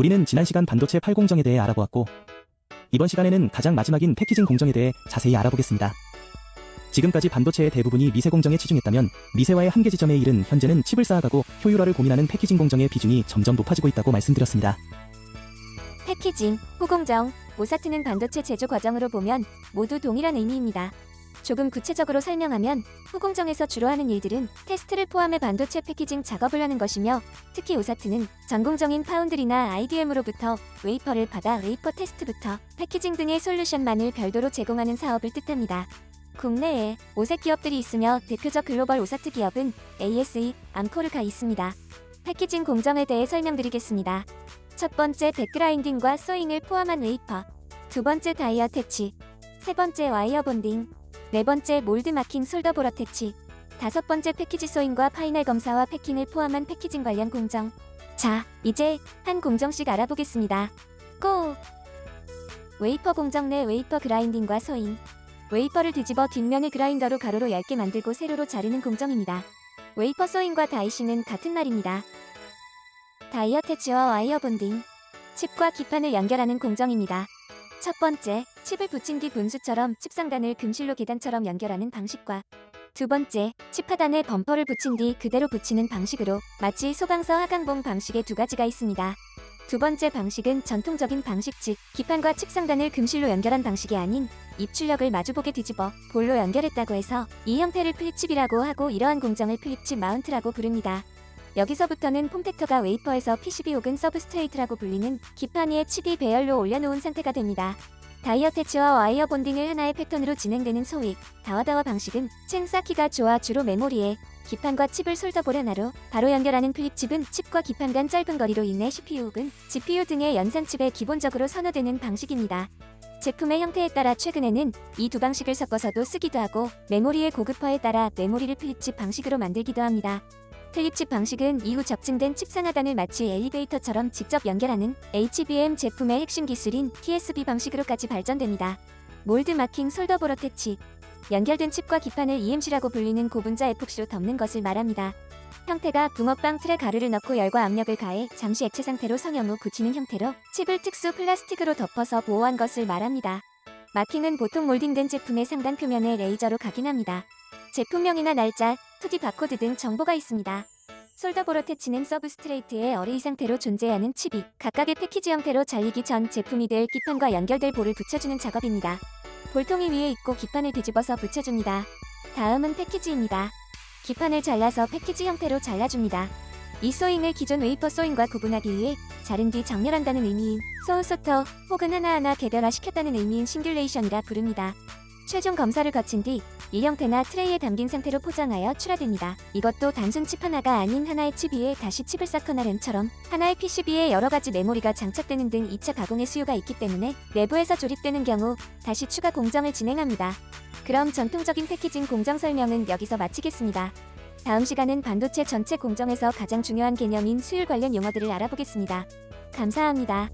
우리는 지난 시간 반도체 8 공정에 대해 알아보았고 이번 시간에는 가장 마지막인 패키징 공정에 대해 자세히 알아보겠습니다. 지금까지 반도체의 대부분이 미세 공정에 치중했다면 미세화의 한계 지점에 이른 현재는 칩을 쌓아가고 효율화를 고민하는 패키징 공정의 비중이 점점 높아지고 있다고 말씀드렸습니다. 패키징, 후공정, 오사트는 반도체 제조 과정으로 보면 모두 동일한 의미입니다. 조금 구체적으로 설명하면 후공정에서 주로 하는 일들은 테스트를 포함해 반도체 패키징 작업을 하는 것이며 특히 오사트는 전공정인 파운드리나 IDM으로부터 웨이퍼를 받아 웨이퍼 테스트부터 패키징 등의 솔루션만을 별도로 제공하는 사업을 뜻합니다. 국내에 오색 기업들이 있으며 대표적 글로벌 오사트 기업은 ASE, 암코르가 있습니다. 패키징 공정에 대해 설명드리겠습니다. 첫 번째 백그라인딩과 소잉을 포함한 웨이퍼, 두 번째 다이어 태치, 세 번째 와이어 본딩, 네 번째 몰드 마킹 솔더 보러 태치, 다섯 번째 패키지 소잉과 파이널 검사와 패킹을 포함한 패키징 관련 공정. 자, 이제 한 공정씩 알아보겠습니다. 고! 웨이퍼 공정 내 웨이퍼 그라인딩과 소잉. 웨이퍼를 뒤집어 뒷면을 그라인더로 가로로 얇게 만들고 세로로 자르는 공정입니다. 웨이퍼 소잉과 다이시는 같은 말입니다. 다이어 태치와 와이어 본딩. 칩과 기판을 연결하는 공정입니다. 첫 번째, 칩을 붙인 뒤 분수처럼 칩 상단을 금실로 계단처럼 연결하는 방식과 두 번째, 칩 하단에 범퍼를 붙인 뒤 그대로 붙이는 방식으로 마치 소방서 하강봉 방식의 두 가지가 있습니다. 두 번째 방식은 전통적인 방식 즉 기판과 칩 상단을 금실로 연결한 방식이 아닌 입출력을 마주보게 뒤집어 볼로 연결했다고 해서 이 형태를 플립칩이라고 하고 이러한 공정을 플립칩 마운트라고 부릅니다. 여기서부터는 폼팩터가 웨이퍼에서 PCB 혹은 서브스트레이트라고 불리는 기판 위에 칩이 배열로 올려놓은 상태가 됩니다. 다이어 태치와 와이어 본딩을 하나의 패턴으로 진행되는 소위 다와다와 방식은 chen 쌓기가 좋아 주로 메모리에 기판과 칩을 솔더볼 하나로 바로 연결하는 플립칩은 칩과 기판 간 짧은 거리로 인해 CPU 혹은 GPU 등의 연산칩에 기본적으로 선호되는 방식입니다. 제품의 형태에 따라 최근에는 이 두 방식을 섞어서도 쓰기도 하고 메모리의 고급화에 따라 메모리를 플립칩 방식으로 만들기도 합니다. 플립칩 방식은 이후 적증된 칩상 하단을 마치 엘리베이터처럼 직접 연결하는 HBM 제품의 핵심 기술인 TSB 방식으로까지 발전됩니다. 몰드 마킹 솔더 보러 태치 연결된 칩과 기판을 EMC라고 불리는 고분자 에폭시로 덮는 것을 말합니다. 형태가 붕어빵 틀에 가루를 넣고 열과 압력을 가해 잠시 액체 상태로 성형 후 굳히는 형태로 칩을 특수 플라스틱으로 덮어서 보호한 것을 말합니다. 마킹은 보통 몰딩된 제품의 상단 표면에 레이저로 각인합니다. 제품명이나 날짜, 2D 바코드 등 정보가 있습니다. 솔더보로 태치는 서브스트레이트의 어레이 상태로 존재하는 칩이 각각의 패키지 형태로 잘리기 전 제품이 될 기판과 연결될 볼을 붙여주는 작업입니다. 볼통이 위에 있고 기판을 뒤집어서 붙여줍니다. 다음은 패키지입니다. 기판을 잘라서 패키지 형태로 잘라줍니다. 이 소잉을 기존 웨이퍼 소잉과 구분하기 위해 자른 뒤 정렬한다는 의미인 소우소터 혹은 하나하나 개별화시켰다는 의미인 싱귤레이션이라 부릅니다. 최종 검사를 거친 뒤이 형태나 트레이에 담긴 상태로 포장하여 출하됩니다. 이것도 단순 칩 하나가 아닌 하나의 칩 위에 다시 칩을 쌓거나 램처럼 하나의 PCB에 여러 가지 메모리가 장착되는 등 2차 가공의 수요가 있기 때문에 내부에서 조립되는 경우 다시 추가 공정을 진행합니다. 그럼 전통적인 패키징 공정 설명은 여기서 마치겠습니다. 다음 시간은 반도체 전체 공정에서 가장 중요한 개념인 수율 관련 용어들을 알아보겠습니다. 감사합니다.